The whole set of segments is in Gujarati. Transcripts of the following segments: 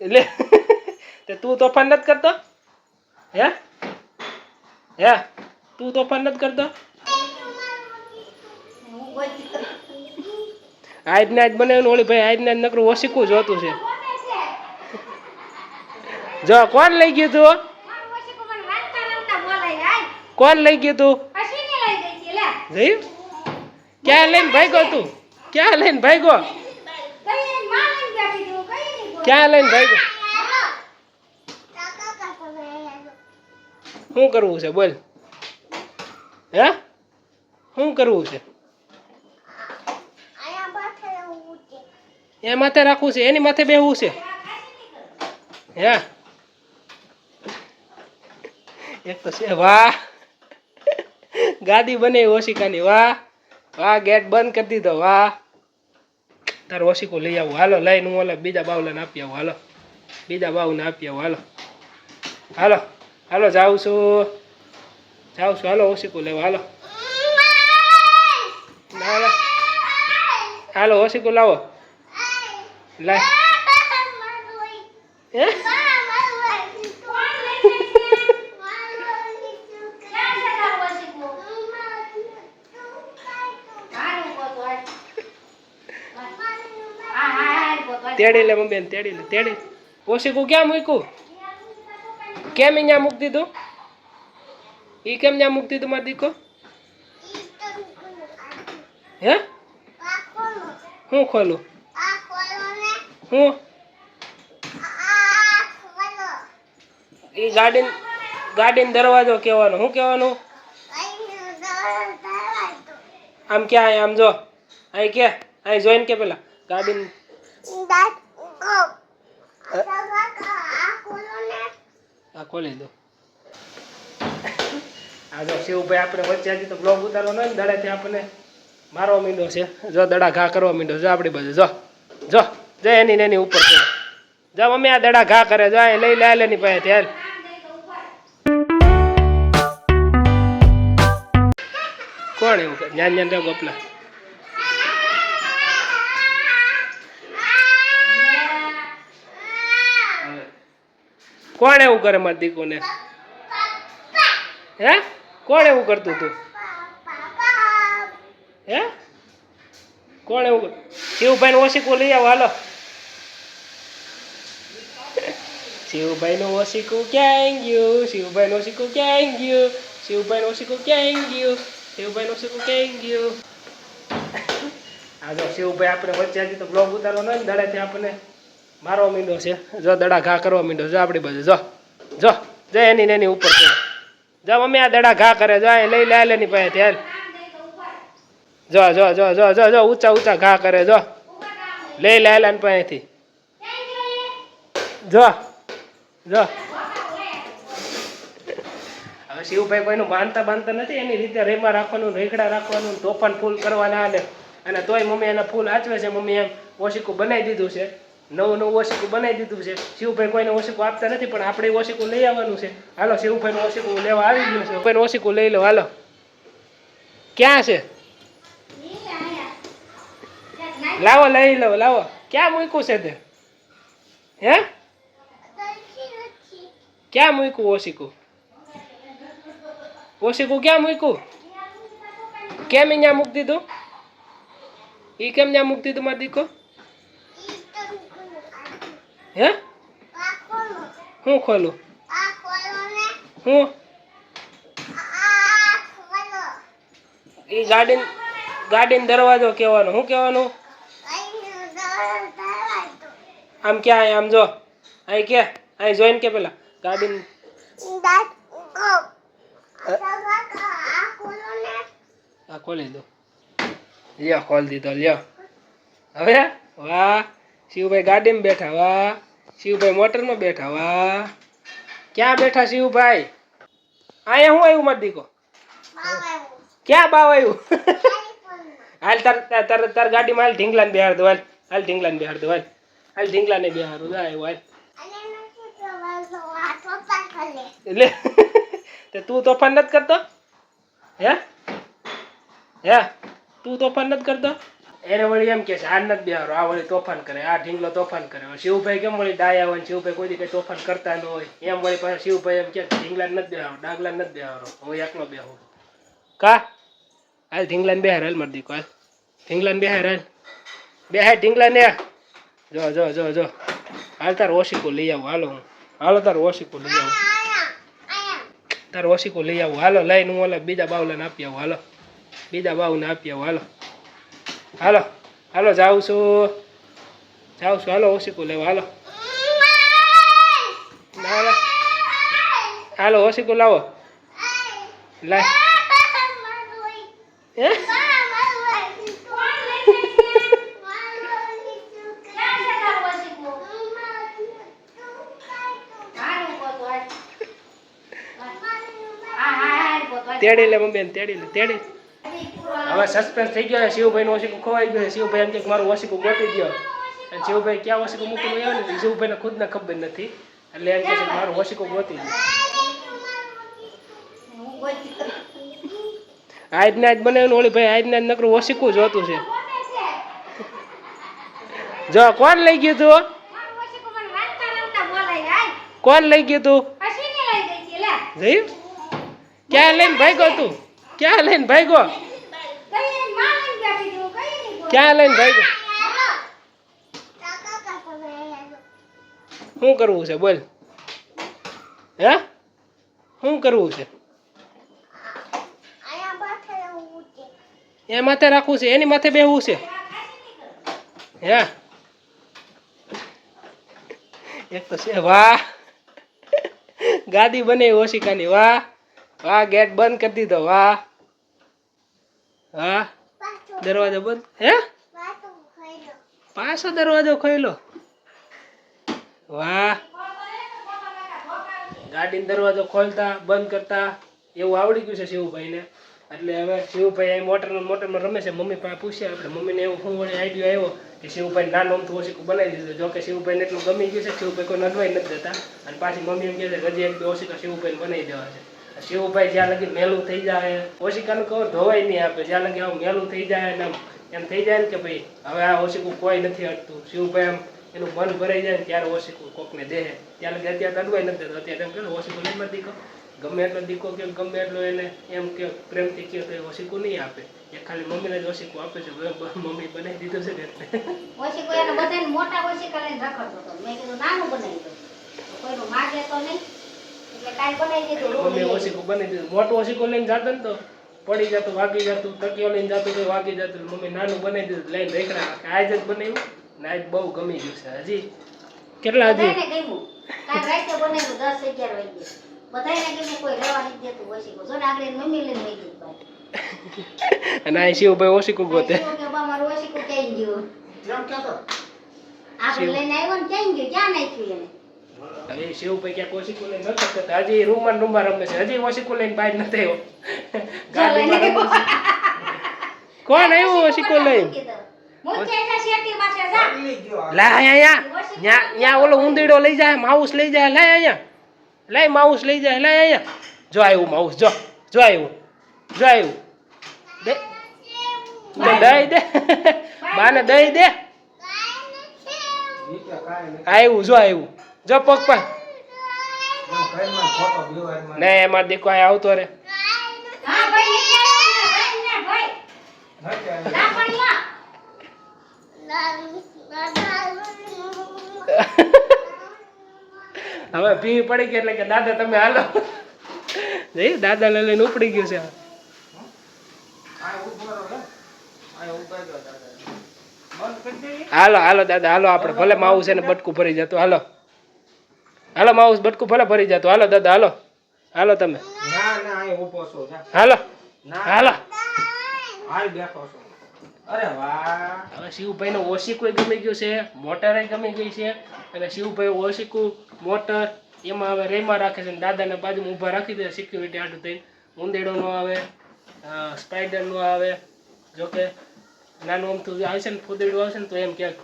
એટલે તે તું તોફાન નથી કરતો? હે? હે? તું તોફાન નથી કરતો? આજ ને આજ બનાવ્યું ઓળી ભાઈ આજ ને આજ નકરું ઓશીકું જોતું છે. જો કોણ લઈ ગયું તું? કોણ લઈ ગયું તું? જયું ક્યાં લઈને ભાઈ ગયો તું? ક્યાં લઈને ભાગ્યો? ક્યાં લઈને ભાગ્યો શું કરવું છે? બોલ. હે? શું કરવું છે? એ માથે રાખવું છે. એની માથે બેહવું છે. હે? એક તો છે. વાહ. ગાદી બને ઓશિકાની વાહ. વાહ, ગેટ બંધ કરી દીધો. વાહ. તારો ઓશિકો લઈ આવું. હાલો, લઈને હું ઓલા બીજા બાવલાને આપી આવું. હાલો. બીજા બાવને આપી આવું. હાલો. હાલો. હાલો, જાઉં છું. જાઉં છું. હાલો ઓશિકો લેવા. હાલો. હાલો. હાલો ઓશિકો લાવો. લાય. હે? તેડી લે મમ્મી તેડી લે, તેડી. ઓશિકું ક્યાં મૂક્યું? કેમ અહીંયા મૂકી દીધું? ઈ કેમ ત્યાં મૂકી દીધું મારો દીકો હે? હું ખોલું? હું? ઈ ગાડી, ગાડીનો દરવાજો કહેવાનો. શું કહેવાનું? આમ ક્યાં, આમ જો. અહીં કે અહીં જોઈને કે પેલા. ગાડીને આ ખોલી દો. આ જો શિવભાઈ આપણે વચ્ચે હજી તો બ્લોગ ઉતારવાનો હોય ને દડાથી આપણને મારવા માંડ્યો છે. જો દડા ઘા કરવા માંડ્યો જો આપણી બાજુ જો. જો જો એની ને એની ઉપર. જો મમ્મી આ દડા ઘા કરે જો એ લઈ લે લે એની પાસે ત્યારે કોણ એવું જ્ઞાન જ્ઞાન રહ્યો ગોપલા. કોણ એવું કરે મારા દીકોને? હે? કોણ એવું કરતું તું? હે? કોણ એવું શિવભાઈ નું ઓશીકું લઈ આવો, હાલો. શિવભાઈ નું ઓશીકું ક્યાં ગયું? શિવભાઈ નું ઓશીકું ક્યાં ગયું? શિવભાઈ નું ઓશીકું ક્યાં ગયું? શિવભાઈ નું ઓશીકું ક્યાં ગયું? આ જો શિવભાઈ આપણે વચ્ચે હજી તો બ્લોગ ઉતારવાનો ને દડાથી આપણને. મારવા માંડ્યો છે. જો દડા ઘા કરવા માંડ્યો જો આપણી બાજુ જો. જો. જો એની ને એની ઉપર. જો મમ્મી આ દડા ઘા કરે. જો અહીં લઈ લે લે એની પાસે ત્યાર જો જો જો જો જો જો, ઊંચા ઊંચા ઘા કરે. જો. લઈ લે લે પાસેથી. જો. જો. હવે શિવભાઈ કોઈનું બાંધતા બાંધતા નથી. એની રીતે રેમા રાખવાનું, રેખડા રાખવાનું, તોફાન ફૂલ કરવાના અને અને તોય મમ્મી એના ફૂલ આચવે છે. મમ્મી એમ ઓશિકું બનાવી દીધું છે. નવું નવું ઓશીકું બનાવી દીધું છે. શિવભાઈ કોઈને ઓશીકું આપતા નથી, પણ આપણે ઓશીકું લઈ આવવાનું છે. હાલો, શિવભાઈનું ઓશીકું લેવા આવી ગયું છે. શિવભાઈનું ઓશીકું લઈ લો, હાલો. ક્યાં છે? લાવો, લઈ લો, લાવો. ક્યાં મૂક્યું છે તે? હે? ક્યાં મૂક્યું ઓશીકું? ઓશીકું ક્યાં મૂક્યું? કેમ અહીંયા મૂકી દીધું? એ કેમ ત્યાં મૂકી દીધું મારો દીકો હે? હું ખોલું? હું? એ ગાર્ડન ગાર્ડન દરવાજો કહેવાનો. શું કહેવાનું? આમ ક્યાં, આમ જો. અહીં કે અહીં જોઈને કે પેલા. ગાડીન આ ખોલી દો. લ્યો, ખોલી દીધો, લ્યો. હવે? વાહ. શિવભાઈ ગાડીમાં બેઠા, વાહ. શિવભાઈ મોટરમાં બેઠા, વાહ. ક્યાં બેઠા શિવભાઈ? અહીંયા હું આવ્યું, માર દીકો? ક્યાં બાવ આવ્યું? હાલ તાર તાર, તાર- ગાડીમાં હાલ ઢીંગલાને બેહાર દો હાલ. હાલ ઢીંગલાને બેહાર દો હાલ. હાલ ઢીંગલાને ને આવ્યું, હાલ. એટલે તે તું તોફાન નથી કરતો? હે? હે? તું તોફાન નથી કરતો? એને વળી એમ કે છે, આ નથી બિહારો, આ વળી તોફાન કરે, આ ઢીંગલો તોફાન કરે. શિવભાઈ કેમ વળી ડાયા હોય શિવભાઈ કોઈ કઈ તોફાન કરતા ન હોય? એમ વળી પાછા શિવભાઈ એમ કે ઢીંગલા નથી બેહારો ડાગલા નથી બેહારો. હું એકલો બેહો. કા? હાલ ઢીંગલાને બેહાર હાલ મારી દીકો, હાલ. ઢીંગલાને બેહાર હાલ. બેહાર ઢીંગલાને. જો જો જો જો. હાલ તાર ઓશિકો લઈ આવું, હાલો હું. હાલો તાર ઓશિકો લઈ આવું. તાર ઓશિકો લઈ આવું. હાલો, લઈને હું ઓલા બીજા બાવલાને આપી આવું, હાલો. બીજા બાવને આપી આવું, હાલો. હાલો હાલો જાઉં છું જાઉં છું હાલો ઓશિકો લેવા હાલો હાલો હાલો ઓશિકો લાવો લાય તેડી લે મમ્મી તેડી લે તેડી હવે સસ્પેન્સ થઈ ગયો શિવભાઈનું ઓશિકું ખોવાઈ ગયું શિવભાઈ એમ કે મારું ઓશિકું ગોતી ગયો અને શિવભાઈ ક્યાં ઓશિકું મૂકી આવે ને? શિવભાઈને ખુદને ખબર નથી. એટલે એમ કે છે મારું ઓશિકું ગોતી ગયું આજના જ બનાવ્યું ઓલી ભાઈ આજના જ નકરું ઓશિકું જોતું છે. જો કોણ લઈ ગયું તું? કોણ લઈ ગયું તું? જયું? ક્યાં લઈને ભાગ્યો તું? ક્યાં લઈને ભાઈ ભાગ્યો? ક્યાં લઈને ભાઈ શું કરવું છે? બોલ. હે? શું કરવું છે? એ માથે રાખવું છે? એની માથે બેહવું છે? હે? એક તો છે, વાહ. ગાદી બને ઓશિકાની, વાહ. વાહ, ગેટ બંધ કરી દીધો, વાહ. હા. દરવાજો બંધ? હે? પાછો દરવાજો ખોલ્યો વાહ. ગાડીનો દરવાજો ખોલતા, બંધ કરતા. એવું આવડી ગયું છે શિવભાઈને. એટલે હવે શિવભાઈ અહીં મોટરમાં મોટરમાં રમે છે. મમ્મી પાસે પૂછ્યા આપણે મમ્મીને એવું શું વળી આઈડિયો આવ્યો કે શિવભાઈ નાનું અમથું ઓછીકું બનાવી દીધું. જો કે શિવભાઈને એટલું ગમી ગયું છે, શિવભાઈ કોઈ નડવાઈ નથી દેતા. અને પાછી મમ્મી એમ કહે છે હજી એક બે ઓશિકા શિવભાઈને બનાવી દેવા છે. શિવભાઈ જ્યાં લગી મેલું થઈ જાય. ઓશિકાનું કવર ધોવાય નહીં આપે. જ્યાં લગી આવું મેલું થઈ જાય ને એમ થઈ જાય ને કે ભાઈ હવે આ ઓશિકું કોઈ નથી હટતું. શિવભાઈ આમ એનું મન ભરાઈ જાય ને ત્યારે ઓશિકું કોકને દે. ત્યાં લગી અત્યારે અડવાય નથી અત્યારે એમ કે ઓશિકું નહીં દીકો ગમે એટલો દીકો કે ગમે એટલો એને એમ કે પ્રેમથી કહે તો એ ઓશિકું નહીં આપે. એ ખાલી મમ્મીને જ ઓશિકું આપે છે. મમ્મી બનાવી દીધું છે ને એટલે ઓશિકું એને બધાને મોટા ઓશિકા લઈને રખડતો હતો. મેં કીધું, નાનું બનાવી દો. કોઈનું માગે તો નહીં. મમ્મી લઈ બનાવી દીધું મોટું ઓશિકું લઈને જાતો ને તો પડી જતું વાગી જતું તકીઓ લઈને જતું તો વાગી જતું. મમ્મી નાનું બનાવી દીધું લઈને રેખડા રાખે. આજ જ બનાવ્યું ને આજ બહુ ગમી ગયું છે હજી. કેટલા હજી. અને આ શિવભાઈ ઓશિકું ગોતે? ઓશીકુ શિવો કે બા મારું ઓશિકું ક્યાંય ગયું? આપણે લઈને આવ્યો ને ક્યાંય ગયું? ક્યાં નાખ્યું એને? હવે શિવભાઈ ક્યાંક ઓશિકું લઈને નથી કરતા હજી રૂમમાં રૂમમાં રમે છે હજી ઓશિકું લઈને બહાર નથી આવ્યો. કોણ આવ્યું ઓશિકું લઈને? અહીંયા અહીંયા. ઓલો ઉંદીડો લઈ જાય માઉસ લઈ જાય લાય અહીંયા. લાય માઉસ લઈ જાય લાય અહીંયા. જો આવ્યું માઉસ જો જો આવ્યું જો આવ્યું. દે. દે દઈ દે. બાને દઈ દે. આવ્યું જો આવ્યું. જો પગ પર. ને એમાં દેખો આવતો રે. ને, ને. ના. હવે ભી પડી ગઈ એટલે કે દાદા તમે હાલો. જઈ દાદા લઈને ઉપડી ગયું છે. હાલો હાલો દાદા હાલો આપણે ભલે માવું છે ને બટકું ભરી જતું હાલો. હાલો માઉસ બટકું ભલે ભરી જતો હાલો દાદા હાલો. હાલો તમે. હાલો. ના હાલો. હાલ બેઠો છું. અરે વાહ. હવે શિવભાઈ નો ઓશિકું ગમી ગયું છે મોટરે ગમી ગઈ છે અને શિવભાઈ ઓશિકું મોટર એમાં હવે રેમાં રાખે છે દાદાને બાજુમાં ઊભા રાખી દે સિક્યુરિટી આટલું થઈને. ઉંદેડો નો આવે સ્પાઈડર નો આવે. જોકે નાનું અમથું આવશે ને ફૂદેડું આવશે ને તો એમ કે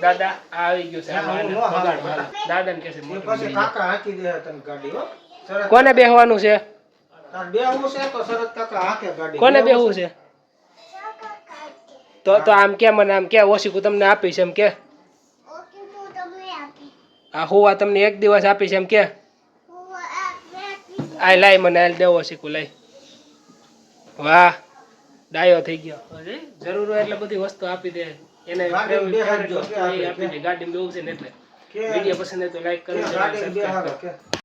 દાદા આવી ગયો છે. દાદા ને છે પછી કાકા હાકી દે તને ગાડી હો. કોને બેહવાનું છે? બેહવું છે તો શરત કાકા હાકે ગાડી. કોને બેહવું છે? તો તો આમ કે મને આમ કે ઓશીકું તમને આપીશ એમ કે? આ હોવા તમને એક દિવસ આપીશ એમ કે? આ લાય મને આ દેવો શીખું લાય. વાહ ડાયો થઈ ગયો. જરૂર હોય એટલે બધી વસ્તુ આપી દે. એને આપણે આપી ગાડીમાં બેવું છે ને એટલે. વીડિયો પસંદ હોય તો લાઈક કરો